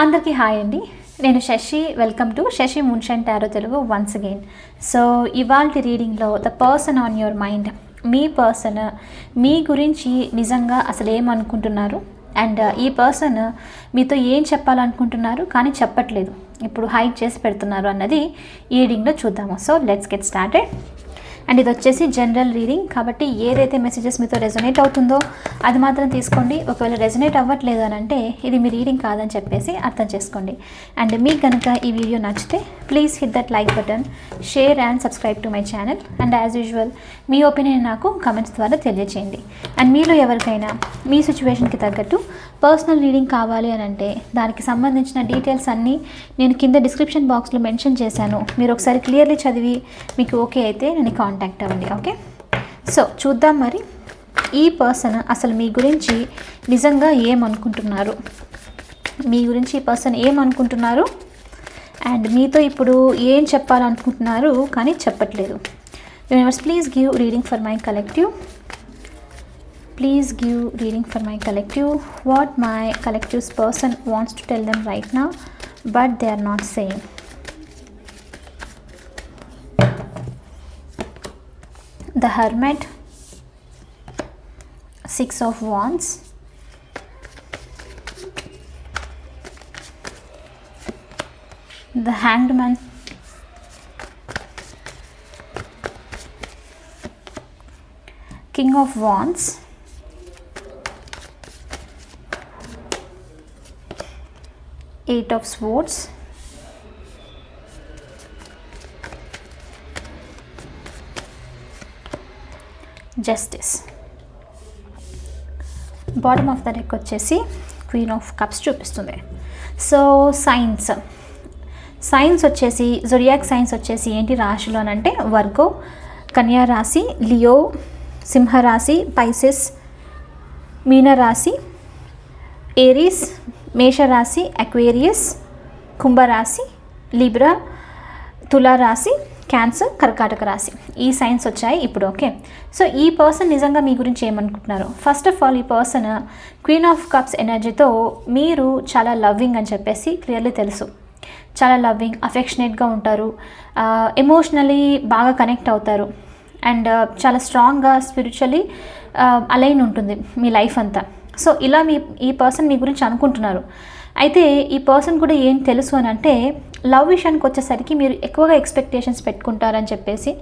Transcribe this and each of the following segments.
అందరికీ హాయ్ అండి. నేను Shashi. Welcome to Shashi మున్షన్ tarot Telugu once again so ఇవాళ రీడింగ్లో the person on your mind me person మీ గురించి నిజంగా అసలు ఏమనుకుంటున్నారు అండ్ uh, ఈ పర్సన్ మీతో ఏం చెప్పాలనుకుంటున్నారు? కానీ చెప్పట్లేదు. ఇప్పుడు హైడ్ చేసి పెడుతున్నారు అన్నది ఈ రీడింగ్లో చూద్దాము. So let's get started and ఇది వచ్చేసి జనరల్ రీడింగ్ కాబట్టి ఏదైతే మెసేజెస్ మీతో రెజొనేట్ అవుతుందో అది మాత్రం తీసుకోండి. ఒకవేళ రెజొనేట్ అవ్వట్లేదు అని అంటే ఇది మీ రీడింగ్ కాదని చెప్పేసి అర్థం చేసుకోండి. అండ్ మీకు కనుక ఈ వీడియో నచ్చితే please hit that like button share and subscribe to my channel and as usual me opinion నాకు కమెంట్స్ ద్వారా తెలియజేయండి అండ్ మీలో ఎవరికైనా మీ సిచ్యువేషన్కి తగ్గట్టు పర్సనల్ రీడింగ్ కావాలి అని అంటే దానికి సంబంధించిన డీటెయిల్స్ అన్నీ నేను కింద డిస్క్రిప్షన్ బాక్స్లో మెన్షన్ చేశాను. మీరు ఒకసారి క్లియర్లీ చదివి మీకు ఓకే అయితే నన్ను కాంటాక్ట్ అవ్వండి ఓకే సో చూద్దాం మరి ఈ పర్సన్ అసలు మీ గురించి నిజంగా ఏమనుకుంటున్నారు? మీ గురించి ఈ పర్సన్ ఏమనుకుంటున్నారు? అండ్ మీతో ఇప్పుడు ఏం చెప్పాలనుకుంటున్నారు? కానీ చెప్పట్లేదు. Universe please give reading for my collective please give reading for my collective. What my collective's person wants to tell them right now but they are not saying. The hermit. Six of wands. The hanged man. King of wands eight of swords justice bottom of the deck వచ్చేసి queen of cups చూపిస్తుంది. So signs signs వచ్చేసి zodiac science వచ్చేసి ఏంటి? రాశిలో అని అంటే Virgo కన్యా రాశి Leo సింహరాశి పైసెస్ మీనరాశి ఏరీస్ మేషరాశి అక్వేరియస్ కుంభరాశి లిబ్రా తులారాశి క్యాన్సర్ కర్కాటక రాశి. ఈ సైన్స్ వచ్చాయి ఇప్పుడు ఓకే సో ఈ పర్సన్ నిజంగా మీ గురించి ఏమనుకుంటున్నారు? ఫస్ట్ ఆఫ్ ఆల్ ఈ పర్సన్ క్వీన్ ఆఫ్ కప్స్ ఎనర్జీతో మీరు చాలా లవ్వింగ్ అని చెప్పేసి క్లియర్లీ తెలుసు. చాలా లవ్వింగ్ అఫెక్షనేట్గా ఉంటారు. ఎమోషనలీ బాగా కనెక్ట్ అవుతారు. అండ్ uh, చాలా స్ట్రాంగ్గా స్పిరిచువలీ అలైన్ ఉంటుంది మీ లైఫ్ అంతా. సో ఇలా మీ ఈ పర్సన్ మీ గురించి అనుకుంటున్నారు. అయితే ఈ పర్సన్ కూడా ఏం తెలుసు అని అంటే లవ్ విషయానికి వచ్చేసరికి మీరు ఎక్కువగా ఎక్స్పెక్టేషన్స్ పెట్టుకుంటారని చెప్పేసి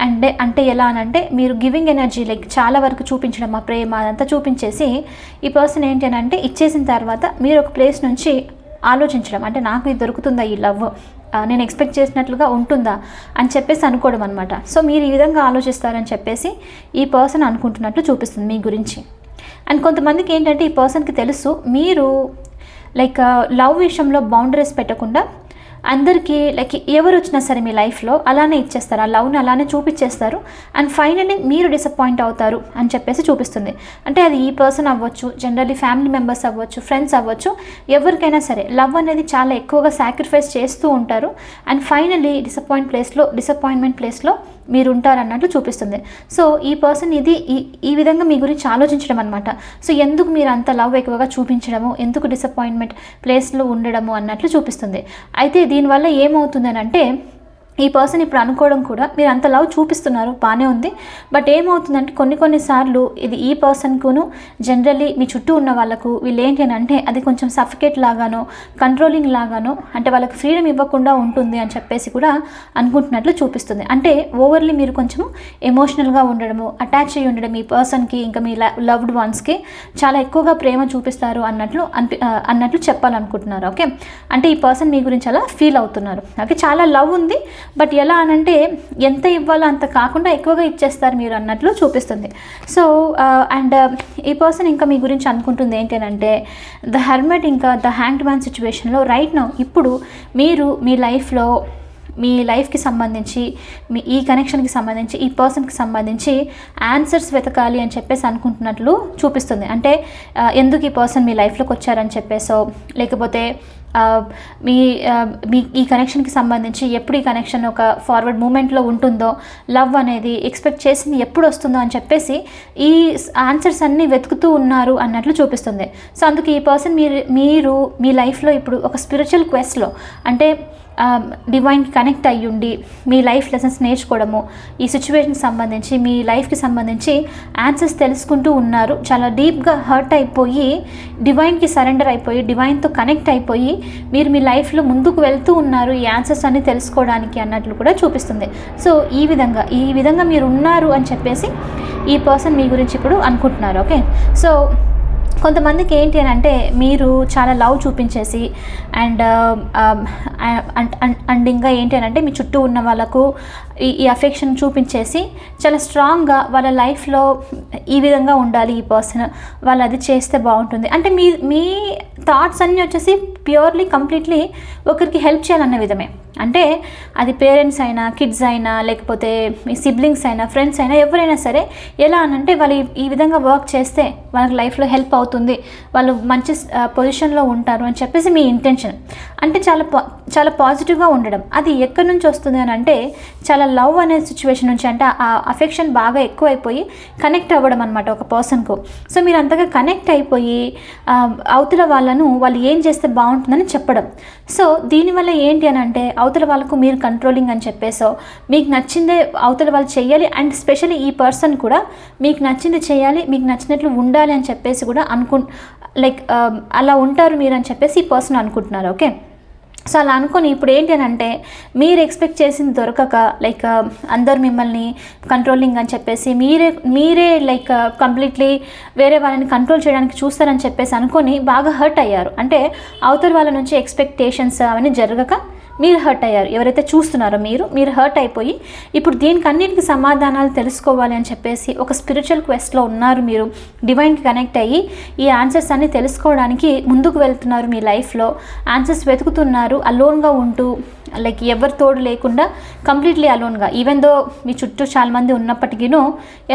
అండ్ అంటే ఎలా అని అంటే మీరు గివింగ్ ఎనర్జీ లైక్ చాలా వరకు చూపించడం మా ప్రేమ అదంతా చూపించేసి ఈ పర్సన్ ఏంటి అని అంటే ఇచ్చేసిన తర్వాత మీరు ఒక ప్లేస్ నుంచి ఆలోచించడం అంటే నాకు ఇది దొరుకుతుందా ఈ లవ్? నేను ఎక్స్పెక్ట్ చేసినట్లుగా ఉంటుందా? అని చెప్పేసి అనుకోవడం అనమాట సో మీరు ఈ విధంగా ఆలోచిస్తారని చెప్పేసి ఈ పర్సన్ అనుకుంటున్నట్లు చూపిస్తుంది మీ గురించి. అండ్ కొంతమందికి ఏంటంటే ఈ పర్సన్కి తెలుసు మీరు లైక్ లవ్ uh, విషయంలో బౌండరీస్ పెట్టకుండా అందరికీ లైక్ ఎవరు వచ్చినా సరే మీ లైఫ్లో అలానే ఇచ్చేస్తారు ఆ లవ్ని అలానే చూపించేస్తారు అండ్ ఫైనల్లీ మీరు డిసప్పాయింట్ అవుతారు అని చెప్పేసి చూపిస్తుంది. అంటే అది ఈ పర్సన్ అవ్వచ్చు జనరల్లీ ఫ్యామిలీ మెంబర్స్ అవ్వచ్చు ఫ్రెండ్స్ అవ్వచ్చు ఎవరికైనా సరే లవ్ అనేది చాలా ఎక్కువగా సాక్రిఫైస్ చేస్తూ ఉంటారు. అండ్ ఫైనల్లీ డిసప్పాయింట్ ప్లేస్లో డిసప్పాయింట్మెంట్ ప్లేస్లో మీరుంటారన్నట్లు చూపిస్తుంది. సో ఈ పర్సన్ ఇది ఈ ఈ విధంగా మీ గురించి ఆలోచించడం అనమాట సో ఎందుకు మీరు అంత లవ్ ఎక్కువగా చూపించడము ఎందుకు డిసప్పాయింట్మెంట్ ప్లేస్లో ఉండడము అన్నట్లు చూపిస్తుంది. అయితే దీనివల్ల ఏమవుతుందని అంటే ఈ పర్సన్ ఇప్పుడు అనుకోవడం కూడా మీరు అంత లవ్ చూపిస్తున్నారు బాగానే ఉంది. బట్ ఏమవుతుందంటే కొన్ని కొన్నిసార్లు ఇది ఈ పర్సన్కును జనరల్లీ మీ చుట్టూ ఉన్న వాళ్ళకు వీళ్ళు ఏంటి అని అంటే అది కొంచెం సఫికేట్ లాగానో కంట్రోలింగ్ లాగానో అంటే వాళ్ళకి ఫ్రీడమ్ ఇవ్వకుండా ఉంటుంది అని చెప్పేసి కూడా అనుకుంటున్నట్లు చూపిస్తుంది. అంటే ఓవర్లీ మీరు కొంచెం ఎమోషనల్గా ఉండడము అటాచ్ అయ్యి ఉండడం ఈ పర్సన్కి ఇంకా మీ లవ్డ్ వన్స్కి చాలా ఎక్కువగా ప్రేమ చూపిస్తారు అన్నట్లు అనిపి అన్నట్లు చెప్పాలనుకుంటున్నారు ఓకే అంటే ఈ పర్సన్ మీ గురించి అలా ఫీల్ అవుతున్నారు. ఓకే చాలా లవ్ ఉంది బట్ ఎలా అనంటే ఎంత ఇవ్వాలో అంత కాకుండా ఎక్కువగా ఇచ్చేస్తారు మీరు అన్నట్లు చూపిస్తుంది. సో అండ్ ఈ పర్సన్ ఇంకా మీ గురించి అనుకుంటుంది ఏంటంటే ద హెర్మెట్ ఇంకా ద హ్యాండ్ మ్యాన్ సిచ్యువేషన్లో రైట్ నౌ ఇప్పుడు మీరు మీ లైఫ్లో మీ లైఫ్కి సంబంధించి మీ ఈ కనెక్షన్కి సంబంధించి ఈ పర్సన్కి సంబంధించి ఆన్సర్స్ వెతకాలి అని చెప్పేసి అనుకుంటున్నట్లు చూపిస్తుంది. అంటే ఎందుకు ఈ పర్సన్ మీ లైఫ్లోకి వచ్చారని చెప్పేసో లేకపోతే మీ మీ ఈ కనెక్షన్కి సంబంధించి ఎప్పుడు ఈ కనెక్షన్ ఒక ఫార్వర్డ్ మూమెంట్లో ఉంటుందో లవ్ అనేది ఎక్స్పెక్ట్ చేసింది ఎప్పుడు వస్తుందో అని చెప్పేసి ఈ ఆన్సర్స్ అన్నీ వెతుకుతూ ఉన్నారు అన్నట్లు చూపిస్తుంది. సో అందుకు ఈ పర్సన్ మీరు మీరు మీ లైఫ్లో ఇప్పుడు ఒక స్పిరిచువల్ క్వెస్ట్లో అంటే Um, డివైన్కి కనెక్ట్ అయ్యుండి మీ లైఫ్ లెసన్స్ నేర్చుకోవడము ఈ సిచ్యువేషన్కి సంబంధించి మీ లైఫ్కి సంబంధించి ఆన్సర్స్ తెలుసుకుంటూ ఉన్నారు. చాలా డీప్గా హర్ట్ అయిపోయి డివైన్కి సరెండర్ అయిపోయి డివైన్తో కనెక్ట్ అయిపోయి మీరు మీ లైఫ్లో ముందుకు వెళ్తూ ఉన్నారు ఈ ఆన్సర్స్ అన్ని తెలుసుకోవడానికి అన్నట్లు కూడా చూపిస్తుంది. సో ఈ విధంగా ఈ విధంగా మీరు ఉన్నారు అని చెప్పేసి ఈ పర్సన్ మీ గురించి ఇప్పుడు అనుకుంటున్నారు ఓకే సో కొంతమందికి ఏంటి అని అంటే మీరు చాలా లవ్ చూపించేసి అండ్ um, um, అండ్ ఇంకా ఏంటి అని అంటే మీ చుట్టూ ఉన్న వాళ్ళకు ఈ ఈ అఫెక్షన్ చూపించేసి చాలా స్ట్రాంగ్గా వాళ్ళ లైఫ్లో ఈ విధంగా ఉండాలి ఈ పర్సన్ వాళ్ళు అది చేస్తే బాగుంటుంది. అంటే మీ మీ థాట్స్ అన్నీ వచ్చేసి ప్యూర్లీ కంప్లీట్లీ ఒకరికి హెల్ప్ చేయాలన్న విధమే. అంటే అది పేరెంట్స్ అయినా కిడ్స్ అయినా లేకపోతే మీ సిబ్లింగ్స్ అయినా ఫ్రెండ్స్ అయినా ఎవరైనా సరే ఎలా అనంటే వాళ్ళు ఈ- విధంగా వర్క్ చేస్తే వాళ్ళకి లైఫ్లో హెల్ప్ అవుతుంది. వాళ్ళు మంచి పొజిషన్లో ఉంటారు అని చెప్పేసి మీ ఇంటెన్షన్ అంటే చాలా పా చాలా పాజిటివ్గా ఉండడం. అది ఎక్కడి నుంచి వస్తుంది అని అంటే చాలా లవ్ అనే సిచ్యువేషన్ నుంచి అంటే ఆ అఫెక్షన్ బాగా ఎక్కువైపోయి కనెక్ట్ అవ్వడం అనమాట ఒక పర్సన్కు సో మీరు అంతగా కనెక్ట్ అయిపోయి అవతల వాళ్ళను వాళ్ళు ఏం చేస్తే బాగుంటుందని చెప్పడం. సో దీనివల్ల ఏంటి అని అంటే అవతల వాళ్ళకు మీరు కంట్రోలింగ్ అని చెప్పేసో మీకు నచ్చిందే అవతల వాళ్ళు చేయాలి అండ్ స్పెషల్లీ ఈ పర్సన్ కూడా మీకు నచ్చింది చేయాలి మీకు నచ్చినట్లు ఉండాలి అని చెప్పేసి కూడా అనుకు లైక్ um, అలా ఉంటారు మీరు అని చెప్పేసి ఈ పర్సన్ అనుకుంటున్నారు ఓకే సో అలా అనుకొని ఇప్పుడు ఏంటి అని అంటే మీరు ఎక్స్పెక్ట్ చేసింది దొరకక లైక్ um, అందరు మిమ్మల్ని కంట్రోలింగ్ అని చెప్పేసి మీరే మీరే లైక్ కంప్లీట్లీ uh, వేరే వాళ్ళని కంట్రోల్ చేయడానికి చూస్తారని చెప్పేసి అనుకొని బాగా హర్ట్ అయ్యారు. అంటే అవతల వాళ్ళ నుంచి ఎక్స్పెక్టేషన్స్ అవన్నీ జరగక మీరు హర్ట్ అయ్యారు. ఎవరైతే చూస్తున్నారో మీరు మీరు హర్ట్ అయిపోయి ఇప్పుడు దీనికి అన్నిటికీ సమాధానాలు తెలుసుకోవాలి అని చెప్పేసి ఒక స్పిరిచువల్ క్వెస్ట్లో ఉన్నారు మీరు. డివైన్కి కనెక్ట్ అయ్యి ఈ ఆన్సర్స్ అన్ని తెలుసుకోవడానికి ముందుకు వెళ్తున్నారు మీ లైఫ్లో ఆన్సర్స్ వెతుకుతున్నారు అలోన్గా ఉంటూ లైక్ ఎవరి తోడు లేకుండా కంప్లీట్లీ అలోన్గా ఈవెన్ దో మీ చుట్టూ చాలా మంది ఉన్నప్పటికీను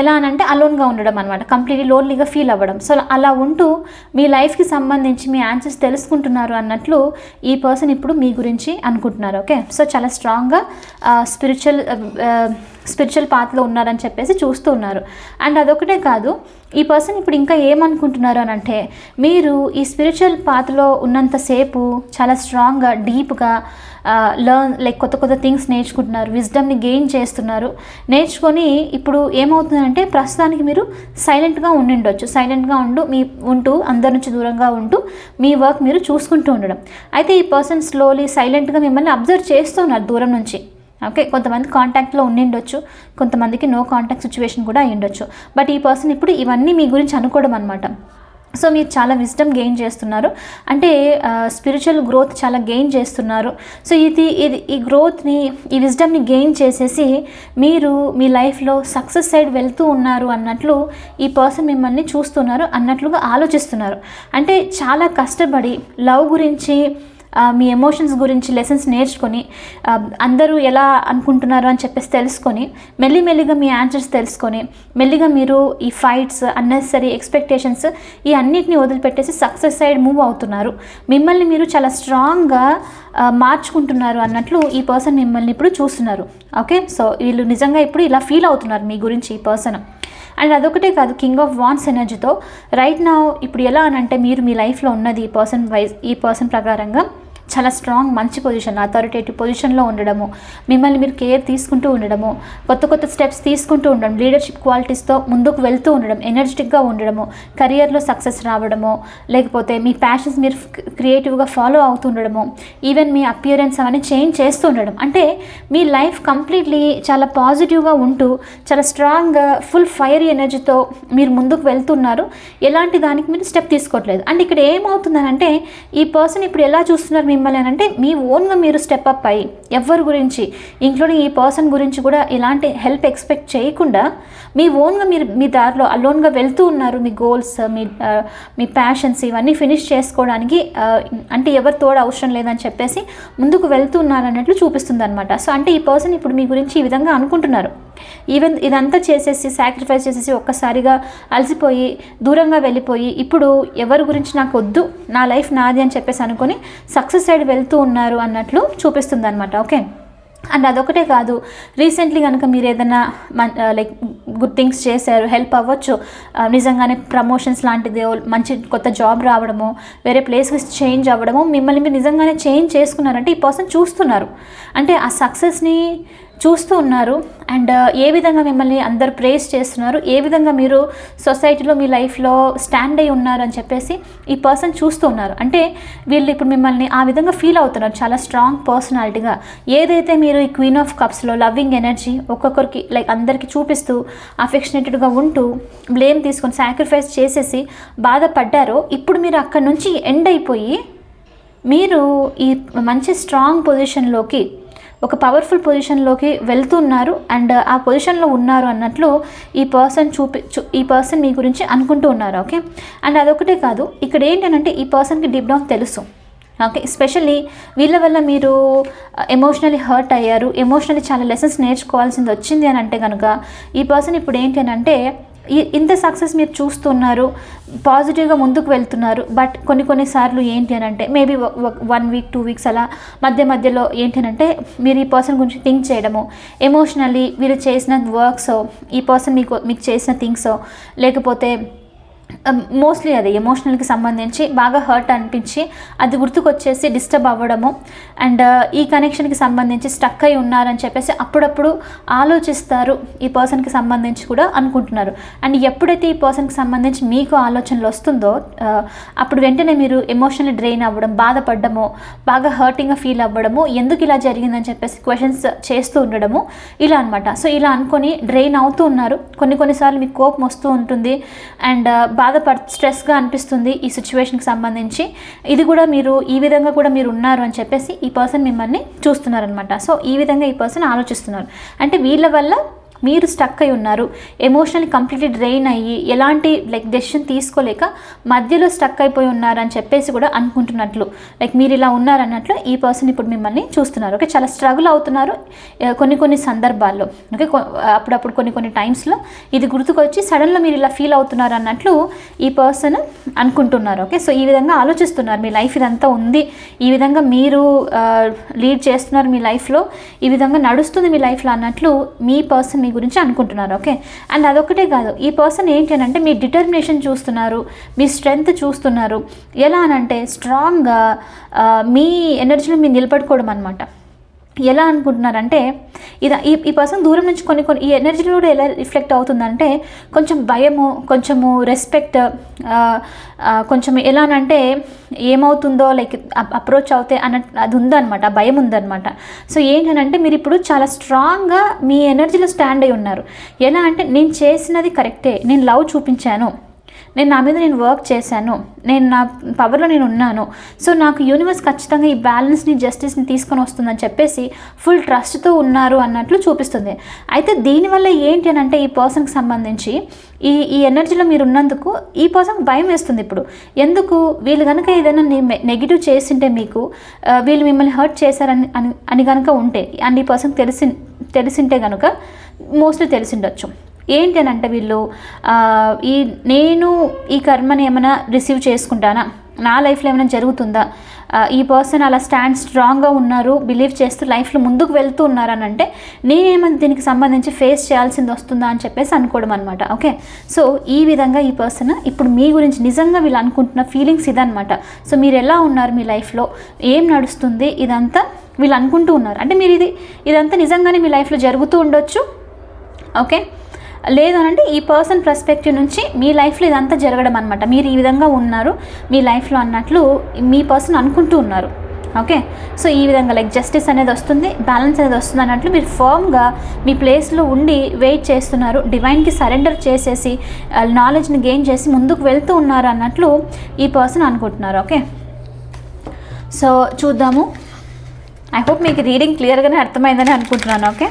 ఎలా అని అంటే అలోన్గా ఉండడం అనమాట కంప్లీట్లీ లోన్లీగా ఫీల్ అవ్వడం. సో అలా ఉంటూ మీ లైఫ్కి సంబంధించి మీ ఆన్సర్స్ తెలుసుకుంటున్నారు అన్నట్లు ఈ పర్సన్ ఇప్పుడు మీ గురించి అనుకుంటున్నారు ఓకే సో చాలా స్ట్రాంగ్గా స్పిరిచువల్ స్పిరిచువల్ పాత్లో ఉన్నారని చెప్పేసి చూస్తూ ఉన్నారు. అండ్ అదొకటే కాదు ఈ పర్సన్ ఇప్పుడు ఇంకా ఏమనుకుంటున్నారు అని అంటే మీరు ఈ స్పిరిచువల్ పాత్లో ఉన్నంతసేపు చాలా స్ట్రాంగ్గా డీప్గా లర్న్ లైక్ కొత్త కొత్త థింగ్స్ నేర్చుకుంటున్నారు విజ్డమ్ని గెయిన్ చేస్తున్నారు. నేర్చుకొని ఇప్పుడు ఏమవుతుందంటే ప్రస్తుతానికి మీరు సైలెంట్గా ఉండిండొచ్చు. సైలెంట్గా ఉండు మీ ఉంటూ అందరి నుంచి దూరంగా ఉంటూ మీ వర్క్ మీరు చూసుకుంటూ ఉండడం. అయితే ఈ పర్సన్ స్లోలీ సైలెంట్గా మిమ్మల్ని అబ్జర్వ్ చేస్తున్నారు దూరం నుంచి. ఓకే కొంతమంది కాంటాక్ట్లో ఉండిండొచ్చు. కొంతమందికి నో కాంటాక్ట్ సిచ్యువేషన్ కూడా అయ్యిండొచ్చు. బట్ ఈ పర్సన్ ఇప్పుడు ఇవన్నీ మీ గురించి అనుకోవడం అనమాట సో మీరు చాలా విజ్డమ్ గెయిన్ చేస్తున్నారు. అంటే స్పిరిచువల్ గ్రోత్ చాలా గెయిన్ చేస్తున్నారు. సో ఇది ఇది ఈ గ్రోత్ని ఈ విజ్డమ్ని గెయిన్ చేసేసి మీరు మీ లైఫ్లో సక్సెస్ సైడ్ వెళ్తూ ఉన్నారు అన్నట్లు ఈ పర్సన్ మిమ్మల్ని చూస్తున్నారు అన్నట్లుగా ఆలోచిస్తున్నారు. అంటే చాలా కష్టపడి లవ్ గురించి మీ ఎమోషన్స్ గురించి లెసన్స్ నేర్చుకొని అందరూ ఎలా అనుకుంటున్నారు అని చెప్పేసి తెలుసుకొని మెల్లిమెల్లిగా మీ ఆన్సర్స్ తెలుసుకొని మెల్లిగా మీరు ఈ ఫైట్స్ అన్నెసరీ ఎక్స్పెక్టేషన్స్ ఈ అన్నిటిని వదిలిపెట్టేసి సక్సెస్ సైడ్ మూవ్ అవుతున్నారు. మిమ్మల్ని మీరు చాలా స్ట్రాంగ్గా మార్చుకుంటున్నారు అన్నట్లు ఈ పర్సన్ మిమ్మల్ని ఇప్పుడు చూస్తున్నారు. ఓకే సో వీళ్ళు నిజంగా ఇప్పుడు ఇలా ఫీల్ అవుతున్నారు మీ గురించి ఈ పర్సన్ అండ్ అదొకటే కాదు కింగ్ ఆఫ్ వాన్స్ ఎనర్జీతో రైట్ నా ఇప్పుడు ఎలా అని అంటే మీరు మీ లైఫ్లో ఉన్నది ఈ పర్సన్ వైజ్ ఈ పర్సన్ ప్రకారంగా చాలా స్ట్రాంగ్ మంచి పొజిషన్ అథారిటేటివ్ పొజిషన్లో ఉండడము. మిమ్మల్ని మీరు కేర్ తీసుకుంటూ ఉండడము. కొత్త కొత్త స్టెప్స్ తీసుకుంటూ ఉండడం. లీడర్షిప్ క్వాలిటీస్తో ముందుకు వెళ్తూ ఉండడం. ఎనర్జెటిక్గా ఉండడము. కెరియర్లో సక్సెస్ రావడము. లేకపోతే మీ ప్యాషన్స్ మీరు క్రియేటివ్గా ఫాలో అవుతూ ఉండడము. ఈవెన్ మీ అపియరెన్స్ అవన్నీ చేంజ్ చేస్తూ ఉండడం. అంటే మీ లైఫ్ కంప్లీట్లీ చాలా పాజిటివ్గా ఉంటూ చాలా స్ట్రాంగ్ ఫుల్ ఫైర్ ఎనర్జీతో మీరు ముందుకు వెళ్తున్నారు. ఎలాంటి దానికి మీరు స్టెప్ తీసుకోవట్లేదు. అండ్ ఇక్కడ ఏమవుతుందనంటే ఈ పర్సన్ ఇప్పుడు ఎలా చూస్తున్నారు మిమ్మల్ని అని అంటే మీ ఓన్గా మీరు స్టెప్ అప్ అయ్యి ఎవరి గురించి ఇంక్లూడింగ్ ఈ పర్సన్ గురించి కూడా ఎలాంటి హెల్ప్ ఎక్స్పెక్ట్ చేయకుండా మీ ఓన్గా మీరు మీ దారిలో అలోన్గా వెళ్తూ ఉన్నారు. మీ గోల్స్ మీ మీ ప్యాషన్స్ ఇవన్నీ ఫినిష్ చేసుకోవడానికి అంటే ఎవరు తోడు అవసరం లేదని చెప్పేసి ముందుకు వెళ్తూ ఉన్నారు అన్నట్లు చూపిస్తుంది అనమాట సో అంటే ఈ పర్సన్ ఇప్పుడు మీ గురించి ఈ విధంగా అనుకుంటున్నారు. ఈవెన్ ఇదంతా చేసేసి సాక్రిఫైస్ చేసేసి ఒక్కసారిగా అలసిపోయి దూరంగా వెళ్ళిపోయి ఇప్పుడు ఎవరి గురించి నాకు వద్దు నా లైఫ్ నాది అని చెప్పేసి అనుకొని సక్సెస్ సైడ్ వెళ్తూ ఉన్నారు అన్నట్లు చూపిస్తుంది అనమాట ఓకే? అండ్ అదొకటే కాదు రీసెంట్లీ కనుక మీరు ఏదైనా మన్ లైక్ గుడ్ థింగ్స్ చేశారు హెల్ప్ అవ్వచ్చు నిజంగానే ప్రమోషన్స్ లాంటిది మంచి కొత్త జాబ్ రావడము వేరే ప్లేస్కి చేంజ్ అవ్వడము మిమ్మల్ని మీరు నిజంగానే చేంజ్ చేసుకున్నారంటే ఈ పర్సన్ చూస్తున్నారు. అంటే ఆ సక్సెస్ని చూస్తూ ఉన్నారు. అండ్ uh, ఏ విధంగా మిమ్మల్ని అందరు ప్రేస్ చేస్తున్నారు? ఏ విధంగా మీరు సొసైటీలో మీ లైఫ్లో స్టాండ్ అయి ఉన్నారు అని చెప్పేసి ఈ పర్సన్ చూస్తూ ఉన్నారు. అంటే వీళ్ళు ఇప్పుడు మిమ్మల్ని ఆ విధంగా ఫీల్ అవుతున్నారు. చాలా స్ట్రాంగ్ పర్సనాలిటీగా ఏదైతే మీరు ఈ క్వీన్ ఆఫ్ కప్స్లో లవ్వింగ్ ఎనర్జీ ఒక్కొక్కరికి లైక్ అందరికీ చూపిస్తూ అఫెక్షనేటెడ్గా ఉంటూ బ్లేమ్ తీసుకొని సాక్రిఫైస్ చేసేసి బాధపడ్డారో ఇప్పుడు మీరు అక్కడి నుంచి ఎండ్ అయిపోయి మీరు ఈ మంచి స్ట్రాంగ్ పొజిషన్లోకి ఒక పవర్ఫుల్ పొజిషన్లోకి వెళ్తున్నారు అండ్ ఆ పొజిషన్లో ఉన్నారు అన్నట్లు ఈ పర్సన్ చూపి ఈ పర్సన్ మీ గురించి అనుకుంటూ ఉన్నారు ఓకే అండ్ అదొకటే కాదు ఇక్కడ ఏంటంటే ఈ పర్సన్కి డీప్ డౌన్ తెలుసు ఓకే ఎస్పెషల్లీ వీళ్ళ వల్ల మీరు uh, ఎమోషనలీ హర్ట్ అయ్యారు ఎమోషనలీ చాలా లెసన్స్ నేర్చుకోవాల్సింది వచ్చింది అని అంటే కనుక ఈ పర్సన్ ఇప్పుడు ఏంటి అని అంటే ఇంత సక్సెస్ మీరు చూస్తున్నారు పాజిటివ్గా ముందుకు వెళ్తున్నారు బట్ కొన్ని కొన్నిసార్లు ఏంటి అని అంటే maybe one week two weeks అలా మధ్య మధ్యలో ఏంటి అని అంటే మీరు ఈ పర్సన్ గురించి థింక్ చేయడము ఎమోషనల్లీ వీరు చేసిన వర్క్స్ ఈ పర్సన్ మీకు మీకు చేసిన థింగ్స్ లేకపోతే Um, మోస్ట్లీ అది ఎమోషనల్కి సంబంధించి బాగా హర్ట్ అనిపించి అది గుర్తుకొచ్చేసి డిస్టర్బ్ అవ్వడము. అండ్ uh, ఈ కనెక్షన్కి సంబంధించి స్టక్ అయి ఉన్నారని చెప్పేసి అప్పుడప్పుడు ఆలోచిస్తారు ఈ పర్సన్కి సంబంధించి కూడా అనుకుంటున్నారు. అండ్ ఎప్పుడైతే ఈ పర్సన్కి సంబంధించి మీకు ఆలోచనలు వస్తుందో uh, అప్పుడు వెంటనే మీరు ఎమోషనల్ డ్రెయిన్ అవ్వడం బాధపడ్డము బాగా హర్టింగ్గా ఫీల్ అవ్వడము ఎందుకు ఇలా జరిగిందని చెప్పేసి క్వశ్చన్స్ చేస్తూ ఉండడము ఇలా అనమాట సో ఇలా అనుకొని డ్రెయిన్ అవుతూ ఉన్నారు. కొన్ని కొన్నిసార్లు మీకు కోపం వస్తూ ఉంటుంది. అండ్ బాధపడ స్ట్రెస్గా అనిపిస్తుంది ఈ సిచ్యువేషన్కి సంబంధించి. ఇది కూడా మీరు ఈ విధంగా కూడా మీరు ఉన్నారు అని చెప్పేసి ఈ పర్సన్ మిమ్మల్ని చూస్తున్నారనమాట సో ఈ విధంగా ఈ పర్సన్ ఆలోచిస్తున్నారు. అంటే వీళ్ళ వల్ల మీరు స్టక్ అయి ఉన్నారు. ఎమోషనల్ కంప్లీట్లీ డ్రైన్ అయ్యి ఎలాంటి లైక్ డెసిషన్ తీసుకోలేక మధ్యలో స్టక్ అయిపోయి ఉన్నారని చెప్పేసి కూడా అనుకుంటున్నట్లు. లైక్ మీరు ఇలా ఉన్నారన్నట్లు ఈ పర్సన్ ఇప్పుడు మిమ్మల్ని చూస్తున్నారు. ఓకే చాలా స్ట్రగుల్ అవుతున్నారు కొన్ని కొన్ని సందర్భాల్లో. ఓకే అప్పుడప్పుడు కొన్ని కొన్ని టైమ్స్లో ఇది గుర్తుకొచ్చి సడన్లో మీరు ఇలా ఫీల్ అవుతున్నారు అన్నట్లు ఈ పర్సన్ అనుకుంటున్నారు. ఓకే సో ఈ విధంగా ఆలోచిస్తున్నారు. మీ లైఫ్ ఇదంతా ఉంది. ఈ విధంగా మీరు లీడ్ చేస్తున్నారు మీ లైఫ్లో ఈ విధంగా నడుస్తుంది మీ లైఫ్లో అన్నట్లు మీ పర్సన్ మీ గురించి అనుకుంటున్నారు ఓకే? అండ్ అదొకటే కాదు ఈ పర్సన్ ఏంటి అని అంటే మీ డిటర్మినేషన్ చూస్తున్నారు మీ స్ట్రెంగ్త్ చూస్తున్నారు. ఎలా అనంటే స్ట్రాంగ్గా మీ ఎనర్జీని మీరు నిలబడుకోవడం అనమాట ఎలా అనుకుంటున్నారంటే ఇది ఈ ఈ పర్సన్ దూరం నుంచి కొన్ని కొన్ని ఈ ఎనర్జీలో కూడా ఎలా రిఫ్లెక్ట్ అవుతుందంటే కొంచెం భయము కొంచెము రెస్పెక్ట్ కొంచెం ఎలా అంటే ఏమవుతుందో లైక్ అప్రోచ్ అవుతే అన్న అది ఉందన్నమాట భయం ఉందన్నమాట. సో ఏంటంటే మీరు ఇప్పుడు చాలా స్ట్రాంగ్గా మీ ఎనర్జీలో స్టాండ్ అయి ఉన్నారు. ఎలా అంటే నేను చేసినది కరెక్టే నేను లవ్ చూపించాను. నేను నా మీద నేను వర్క్ చేశాను. నేను నా పవర్లో నేను ఉన్నాను. సో నాకు యూనివర్స్ ఖచ్చితంగా ఈ బ్యాలెన్స్ని జస్టిస్ని తీసుకొని వస్తుందని చెప్పేసి ఫుల్ ట్రస్ట్తో ఉన్నారు అన్నట్లు చూపిస్తుంది. అయితే దీనివల్ల ఏంటి అని అంటే ఈ పర్సన్కి సంబంధించి ఈ ఈ ఎనర్జీలో మీరు ఉన్నందుకు ఈ పర్సన్కి భయం వేస్తుంది ఇప్పుడు. ఎందుకు? వీళ్ళు కనుక ఏదైనా నెగిటివ్ చేసింటే మీకు వీళ్ళు మిమ్మల్ని హర్ట్ చేశారని అని అని కనుక ఉంటే అండ్ ఈ పర్సన్ తెలిసి తెలిసింటే కనుక మోస్ట్లీ తెలిసిండొచ్చు ఏంటి అని అంటే వీళ్ళు ఈ నేను ఈ కర్మని ఏమైనా రిసీవ్ చేసుకుంటానా? నా లైఫ్లో ఏమైనా జరుగుతుందా? ఈ పర్సన్ అలా స్టాండ్ స్ట్రాంగ్గా ఉన్నారు బిలీవ్ చేస్తూ లైఫ్లో ముందుకు వెళ్తూ ఉన్నారని అంటే నేనేమైనా దీనికి సంబంధించి ఫేస్ చేయాల్సింది వస్తుందా అని చెప్పేసి అనుకోవడం అనమాట ఓకే సో ఈ విధంగా ఈ పర్సన్ ఇప్పుడు మీ గురించి నిజంగా వీళ్ళు అనుకుంటున్న ఫీలింగ్స్ ఇదనమాట సో మీరు ఎలా ఉన్నారు మీ లైఫ్లో ఏం నడుస్తుంది? ఇదంతా వీళ్ళు అనుకుంటూ ఉన్నారు. అంటే మీరు ఇది ఇదంతా నిజంగానే మీ లైఫ్లో జరుగుతూ ఉండొచ్చు ఓకే లేదు అని అంటే ఈ పర్సన్ పర్స్పెక్టివ్ నుంచి మీ లైఫ్లో ఇదంతా జరగడం అనమాట మీరు ఈ విధంగా ఉన్నారు మీ లైఫ్లో అన్నట్లు మీ పర్సన్ అనుకుంటూ ఉన్నారు. ఓకే? సో ఈ విధంగా లైక్ జస్టిస్ అనేది వస్తుంది బ్యాలెన్స్ అనేది వస్తుంది అన్నట్లు మీరు ఫర్మ్గా మీ ప్లేస్లో ఉండి వెయిట్ చేస్తున్నారు డివైన్కి సరెండర్ చేసేసి నాలెడ్జ్ని గెయిన్ చేసి ముందుకు వెళ్తూ ఉన్నారు అన్నట్లు ఈ పర్సన్ అనుకుంటున్నారు. ఓకే? సో చూద్దాము. ఐ హోప్ మీకు రీడింగ్ క్లియర్గానే అర్థమైందని అనుకుంటున్నాను. ఓకే?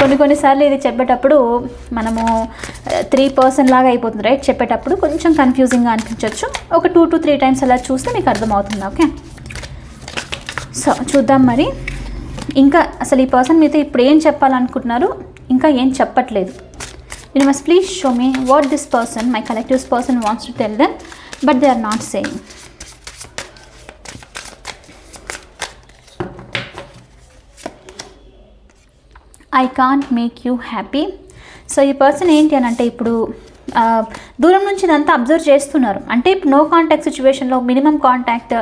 కొన్ని కొన్నిసార్లు ఇది చెప్పేటప్పుడు మనము త్రీ పర్సన్ లాగా అయిపోతుంది రైట్ చెప్పేటప్పుడు కొంచెం కన్ఫ్యూజింగ్గా అనిపించవచ్చు ఒక టూ టు త్రీ టైమ్స్ అలా చూస్తే మీకు అర్థమవుతుంది ఓకే సో చూద్దాం మరి. ఇంకా అసలు ఈ పర్సన్ మీతో ఇప్పుడు ఏం చెప్పాలనుకుంటున్నారు? ఇంకా ఏం చెప్పట్లేదు. Universe please show me what this person my collectives person wants to tell them but they are not saying I can't make you happy so ఈ పర్సన్ ఏంటి అని అంటే ఇప్పుడు దూరం నుంచి ఇదంతా అబ్జర్వ్ చేస్తున్నారు. అంటే ఇప్పుడు నో కాంటాక్ట్ సిచ్యువేషన్లో మినిమం కాంటాక్ట్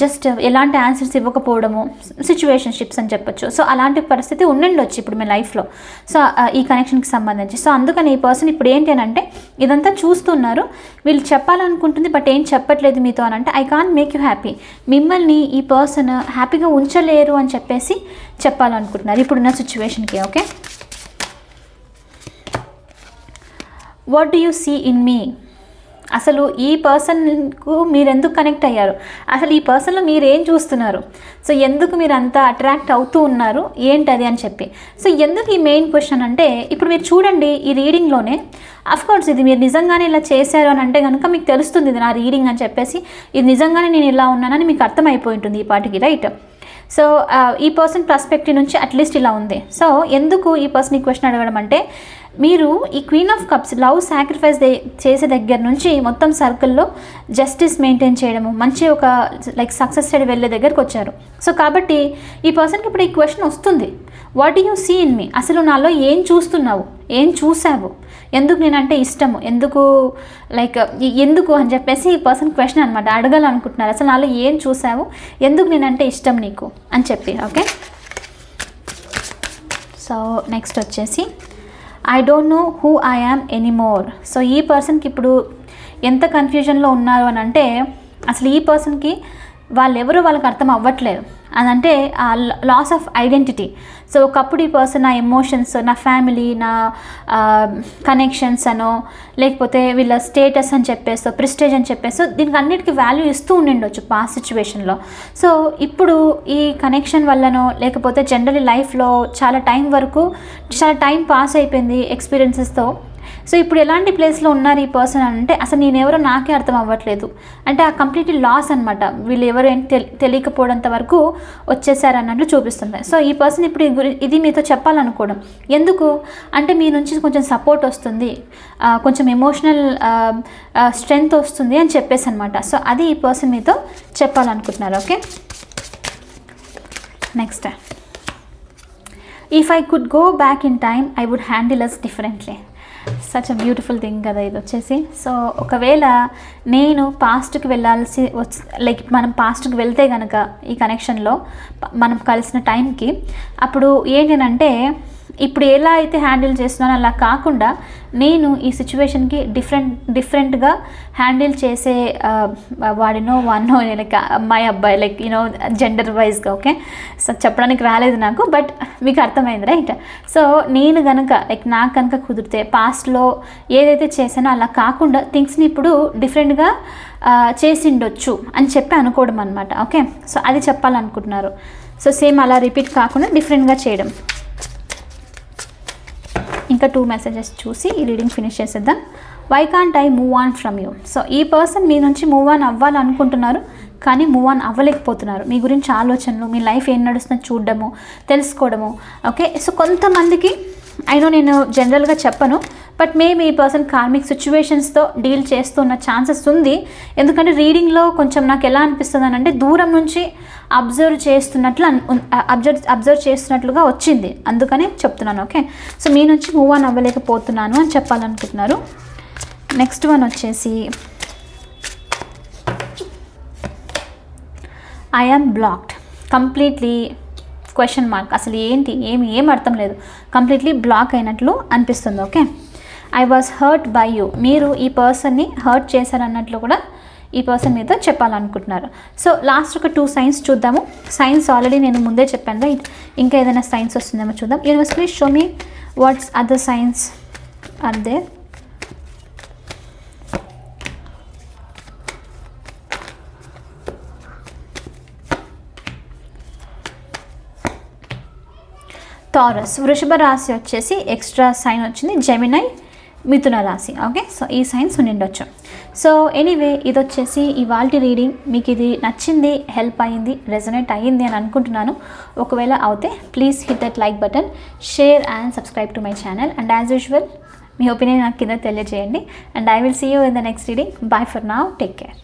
జస్ట్ ఎలాంటి ఆన్సర్స్ ఇవ్వకపోవడము సిచ్యువేషన్షిప్స్ అని చెప్పొచ్చు. సో అలాంటి పరిస్థితి ఉండిండొచ్చు ఇప్పుడు మీ లైఫ్లో సో ఈ కనెక్షన్కి సంబంధించి. సో అందుకని ఈ పర్సన్ ఇప్పుడు ఏంటి అని అంటే ఇదంతా చూస్తున్నారు. వీళ్ళు చెప్పాలనుకుంటుంది బట్ ఏం చెప్పట్లేదు మీతో అని అంటే I can't make you happy మిమ్మల్ని ఈ పర్సన్ హ్యాపీగా ఉంచలేరు అని చెప్పేసి చెప్పాలనుకుంటున్నారు. ఇప్పుడున్న సిచ్యువేషన్కి okay what do you see in me అసలు ఈ పర్సన్కు మీరు ఎందుకు కనెక్ట్ అయ్యారు? అసలు ఈ పర్సన్లో మీరేం చూస్తున్నారు? సో ఎందుకు మీరు అంత అట్రాక్ట్ అవుతూ ఉన్నారు? ఏంటది అని చెప్పి. సో ఎందుకు ఈ మెయిన్ క్వశ్చన్ అంటే ఇప్పుడు మీరు చూడండి ఈ రీడింగ్లోనే కోర్స్ ఇది మీరు నిజంగానే ఇలా చేశారు అని అంటే కనుక మీకు తెలుస్తుంది ఇది నా రీడింగ్ అని చెప్పేసి. ఇది నిజంగానే నేను ఇలా ఉన్నానని మీకు అర్థమైపోయి ఉంటుంది ఈ పాటికి రైట్ సో uh, ఈ పర్సన్ పర్స్పెక్టివ్ నుంచి అట్లీస్ట్ ఇలా ఉంది. సో ఎందుకు ఈ పర్సన్ ఈ క్వశ్చన్ అడగడం అంటే మీరు ఈ queen of cups love sacrifice చేసే దగ్గర నుంచి మొత్తం సర్కిల్లో జస్టిస్ మెయింటైన్ చేయడము మంచి ఒక లైక్ సక్సెస్ సైడ్ వెళ్ళే దగ్గరకు వచ్చారు. సో కాబట్టి ఈ పర్సన్కి ఇప్పుడు ఈ క్వశ్చన్ వస్తుంది. What you see in me అసలు నాలో ఏం చూస్తున్నావు? ఏం చూసావు ఎందుకు నేనంటే ఇష్టము? ఎందుకు లైక్ ఎందుకు అని చెప్పేసి ఈ పర్సన్ క్వశ్చన్ అనమాట అడగాలనుకుంటున్నారు. అసలు నాలో ఏం చూసావు? ఎందుకు నేనంటే ఇష్టం నీకు? అని చెప్పి ఓకే సో నెక్స్ట్ వచ్చేసి I don't know who I am anymore so ఈ పర్సన్కి ఇప్పుడు ఎంత కన్ఫ్యూజన్లో ఉన్నారు అని అంటే అసలు ఈ పర్సన్కి వాళ్ళు వాళ్ళకి అర్థం అవ్వట్లేదు. అదంటే ఆ లాస్ ఆఫ్ ఐడెంటిటీ సో ఒకప్పుడు ఈ పర్సన్ నా ఎమోషన్స్ నా ఫ్యామిలీ నా కనెక్షన్స్ అనో లేకపోతే వీళ్ళ స్టేటస్ అని చెప్పేసో ప్రిస్టేజ్ అని చెప్పేసో దీనికి అన్నిటికీ వాల్యూ ఇస్తూ ఉండిండొచ్చు పాస్ట్ సిచ్యువేషన్లో సో ఇప్పుడు ఈ కనెక్షన్ వల్లనో లేకపోతే జనరలీ లైఫ్లో చాలా టైం వరకు చాలా టైం పాస్ అయిపోయింది ఎక్స్పీరియన్సెస్తో సో ఇప్పుడు ఎలాంటి ప్లేస్లో ఉన్నారు ఈ పర్సన్ అంటే అసలు నేనెవరో నాకే అర్థం అవ్వట్లేదు. అంటే ఆ కంప్లీట్ లాస్ అనమాట వీళ్ళు ఎవరు తెలి తెలియకపోవడంత వరకు వచ్చేసారు అన్నట్లు చూపిస్తుంది సో ఈ పర్సన్ ఇప్పుడు ఇది మీతో చెప్పాలనుకోవడం. ఎందుకు? అంటే మీ నుంచి కొంచెం సపోర్ట్ వస్తుంది. కొంచెం ఎమోషనల్ స్ట్రెంగ్త్ వస్తుంది అని చెప్పేసి అనమాట సో అది ఈ పర్సన్ మీతో చెప్పాలనుకుంటున్నారు okay? Next. If I could go back in time I would handle us differently such a beautiful thing కదా ఇది వచ్చేసి. సో ఒకవేళ నేను పాస్ట్కి వెళ్ళాల్సి వచ్చి లైక్ మనం పాస్ట్కి వెళ్తే కనుక ఈ కనెక్షన్లో మనం కలిసిన టైంకి అప్పుడు ఏంటంటే ఇప్పుడు ఎలా అయితే హ్యాండిల్ చేస్తున్నానో అలా కాకుండా నేను ఈ సిచ్యువేషన్కి డిఫరెంట్ డిఫరెంట్గా హ్యాండిల్ చేసే వాడినో వాడినో లైక్ అమ్మాయి అబ్బాయి లైక్ యూనో జెండర్ వైజ్గా ఓకే సో చెప్పడానికి రాలేదు నాకు బట్ మీకు అర్థమైంది రైట్ సో నేను కనుక లైక్ నాకు కనుక కుదిరితే పాస్ట్లో ఏదైతే చేశానో అలా కాకుండా థింగ్స్ని ఇప్పుడు డిఫరెంట్గా చేసిండొచ్చు అని చెప్పి అనుకోవడం అనమాట ఓకే సో అది చెప్పాలనుకుంటున్నారు. సో సేమ్ అలా రిపీట్ కాకుండా డిఫరెంట్గా చేయడం. ఇంకా టూ మెసేజెస్ చూసి ఈ రీడింగ్ ఫినిష్ చేసేద్దాం. Why can't I move on from you so ఈ పర్సన్ మీ నుంచి మూవ్ ఆన్ అవ్వాలనుకుంటున్నారు కానీ మూవ్ ఆన్ అవ్వలేకపోతున్నారు. మీ గురించి ఆలోచనలు మీ లైఫ్ ఏం నడుస్తుందో చూడడము తెలుసుకోవడము ఓకే సో కొంతమందికి అయినో నేను జనరల్గా చెప్పను బట్ మేబీ ఈ పర్సన్ కార్మిక్ సిచ్యువేషన్స్తో డీల్ చేస్తున్న ఛాన్సెస్ ఉంది. ఎందుకంటే రీడింగ్లో కొంచెం నాకు ఎలా అనిపిస్తుంది అని అంటే దూరం నుంచి అబ్జర్వ్ చేస్తున్నట్లు అబ్జర్వ్ అబ్జర్వ్ చేస్తున్నట్లుగా వచ్చింది. అందుకనే చెప్తున్నాను ఓకే సో మీ నుంచి మూవ్ ఆన్ అవ్వలేకపోతున్నాను అని చెప్పాలనుకుంటున్నారు. నెక్స్ట్ వన్ వచ్చేసి I am blocked completely question mark అసలు ఏంటి? ఏమి ఏం అర్థం లేదు. కంప్లీట్లీ బ్లాక్ అయినట్లు అనిపిస్తుంది okay I was hurt by you మీరు ఈ పర్సన్ని హర్ట్ చేశారన్నట్లు కూడా ఈ పర్సన్ మీద చెప్పాలనుకుంటున్నారు. సో లాస్ట్ ఒక టూ సైన్స్ చూద్దాము. సైన్స్ ఆల్రెడీ నేను ముందే చెప్పాను రైట్ ఇంకా ఏదైనా సైన్స్ వస్తుందేమో చూద్దాం. Universe please show me what's other signs are there Taurus వృషభ రాశి వచ్చేసి ఎక్స్ట్రా సైన్ వచ్చింది. జెమినై మిథున రాశి. ఓకే సో ఈ సైన్స్ ఉండిండొచ్చు. సో ఎనీవే ఇది వచ్చేసి ఇవాళ రీడింగ్ మీకు ఇది నచ్చింది హెల్ప్ అయింది రెజనేట్ అయ్యింది అని అనుకుంటున్నాను. ఒకవేళ అవుతే please hit that like button share and subscribe to my channel and as usual me opinion నాకు కింద తెలియజేయండి. And I will see you in the next reading bye for now take care